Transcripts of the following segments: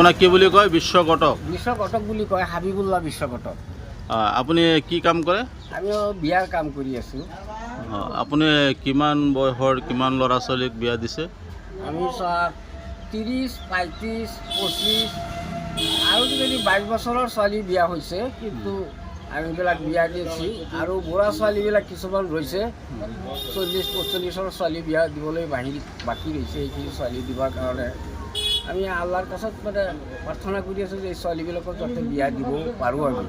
আপোনাক কি বুলি কয়? বিশ্বকটক বিশ্বকটক বুলি কয় হাবিবুল্লাহ বিশ্বকটক আপুনি কি কাম কৰে? আমিও বিয়াৰ কাম কৰি আছোঁ। আপুনি কিমান বয়সৰ কিমান ল'ৰা ছোৱালীক বিয়া দিছে? আমি ত্ৰিছ পঁয়ত্ৰিছ পঁচিছ আৰু যদি বাইছ বছৰৰ ছোৱালী বিয়া হৈছে কিন্তু আমিবিলাক বিয়া দিছোঁ আৰু বুঢ়া ছোৱালীবিলাক কিছুমান ৰৈছে চল্লিছ পঞ্চল্লিছৰ ছোৱালী বিয়া দিবলৈ বাহিৰ বাকী ৰৈছে এইখিনি ছোৱালী দিবৰ কাৰণে। আমি আল্লাৰ কাছত মানে প্ৰাৰ্থনা কৰি আছোঁ যে এই ছোৱালীবিলাকক যাতে বিয়া দিব পাৰোঁ আমি।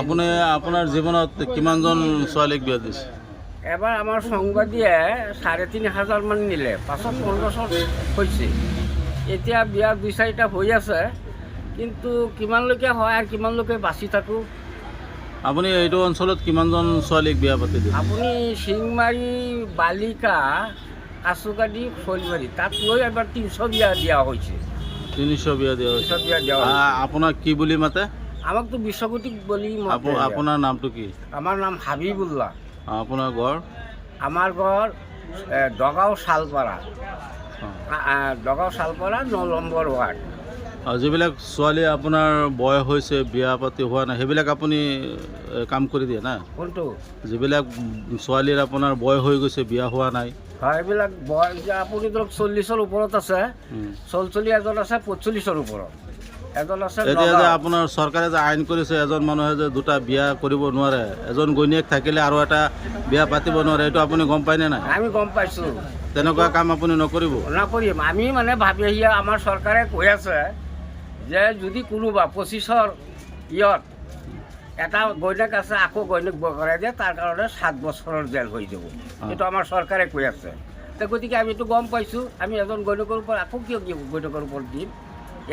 আপুনি আপোনাৰ জীৱনত কিমানজন ছোৱালীক বিয়া দিছে? এবাৰ আমাৰ সংবাদীয়ে চাৰে তিনি হাজাৰমান নিলে পাছত পোন্ধৰশ হৈছে। এতিয়া বিয়া দুই চাৰিটা হৈ আছে কিন্তু কিমানলৈকে হয় আৰু কিমানলৈকে বাচি থাকোঁ? আপুনি এইটো অঞ্চলত কিমানজন ছোৱালীক বিয়া পাতি আপুনি শিংমাৰী বালিকা কাচুকাদি শৈলবাৰী তাত লৈ এবাৰ তিনিশ বিয়া দিয়া হৈছে তিনিশ বিয়া দিয়া হৈছে বিয়া দিয়া আপোনাক কি বুলি মাতে? আমাকতো বিশ্বকোটিক বুলি আপোনাৰ নামটো কি? আমাৰ নাম হাবিবুল্লাহ। আপোনাৰ ঘৰ? আমাৰ ঘৰ ডগাও দগাঁও শালপাৰা। শালপাড়া দগাঁও শালপাৰা ন নম্বৰ ৱাৰ্ড। আৰু যিবিলাক ছোৱালী আপোনাৰ বয়স হৈছে বিয়া পাতি হোৱা নাই সেইবিলাক আপুনি কাম কৰি দিয়ে না? কোনটো? যিবিলাক ছোৱালীৰ আপোনাৰ বয়স হৈ গৈছে বিয়া হোৱা নাই। হয় এইবিলাক বয় আপুনি ধৰক চল্লিছৰ ওপৰত আছে। চলচলি এজন আছে পঞ্চল্লিছৰ ওপৰত। এজন আছে এতিয়া যে আপোনাৰ চৰকাৰে যে আইন কৰিছে এজন মানুহে যে দুটা বিয়া কৰিব নোৱাৰে এজন ঘৈণীয়েক থাকিলে আৰু এটা বিয়া পাতিব নোৱাৰে এইটো আপুনি গম পায়নে নাই? আমি গম পাইছোঁ। তেনেকুৱা কাম আপুনি নকৰিব? নকৰিম। আমি মানে ভাবি আহি আমাৰ চৰকাৰে কৈ আছে যে যদি কোনোবা পঁচিছৰ ইয়ত এটা গৈনেক আছে আকৌ গৈনেক বকৰাই দিয়ে তাৰ কাৰণে সাত বছৰৰ জেল হৈ যাব। এইটো আমাৰ চৰকাৰে কৈ আছে। গতিকে আমিতো গম পাইছোঁ। আমি এজন গৈনেকৰ ওপৰত আকৌ কিয় গৈনেকৰ ওপৰত দিম?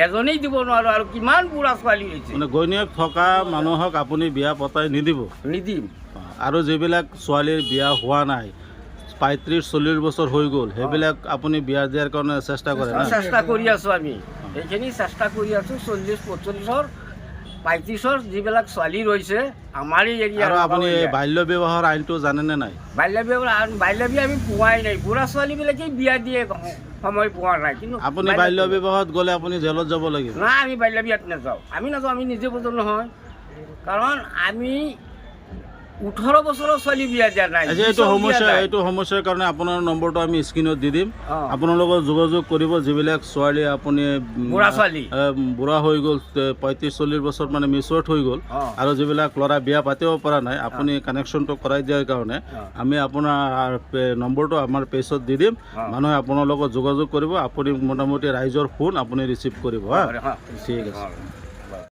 এজনেই দিব নোৱাৰোঁ আৰু কিমান বুঢ়া ছোৱালী হৈছে। মানে ঘৈণীয়েক থকা মানুহক আপুনি বিয়া পতাই নিদিব। নিদিম। আৰু যিবিলাক ছোৱালীৰ বিয়া হোৱা নাই পঁয়ত্ৰিছ চল্লিছ বছৰ হৈ গ'ল সেইবিলাক আপুনি বিয়া দিয়াৰ কাৰণে চেষ্টা কৰে চেষ্টা কৰি আছোঁ আমি। এইখিনি চেষ্টা কৰি আছোঁ চল্লিছ পঞ্চল্লিছৰ পঁয়ত্ৰিছৰ যিবিলাক ছোৱালী ৰৈছে আমাৰ এই এৰিয়াৰ আপুনি বাল্য বিবাহৰ আইনটো জানেনে নাই? বাল্য বিবাহ বাল্য বিয়া আমি পোৱাই নাই বুঢ়া ছোৱালীবিলাকেই বিয়া দিয়ে সময় পোৱা নাই কিন্তু আপুনি বাল্য বিবাহত গ'লে আপুনি জেলত যাব লাগিব। নাই আমি বাল্য বিয়াত নাযাওঁ। আমি নাযাওঁ আমি নিজে বুজো নহয় কাৰণ আমি ওঠৰ বছৰৰ ছোৱালী বিয়া দিয়া নাই এইটো সমস্যা এইটো সমস্যাৰ কাৰণে আপোনাৰ নম্বৰটো আমি স্ক্ৰীণত দি দিম। আপোনাৰ লগত যোগাযোগ কৰিব যিবিলাক ছোৱালী আপুনি বুঢ়া ছোৱালী। বুঢ়া হৈ গ'ল পঁয়ত্ৰিছ চল্লিছ বছৰ মানে মিচুৱাৰ্ড হৈ গ'ল আৰু যিবিলাক ল'ৰা বিয়া পাতিব পৰা নাই আপুনি কানেকশ্যনটো কৰাই দিয়াৰ কাৰণে আমি আপোনাৰ নম্বৰটো আমাৰ পেজত দি দিম। মানুহে আপোনাৰ লগত যোগাযোগ কৰিব আপুনি মোটামুটি ৰাইজৰ ফোন আপুনি ৰিচিভ কৰিব হা। ঠিক আছে।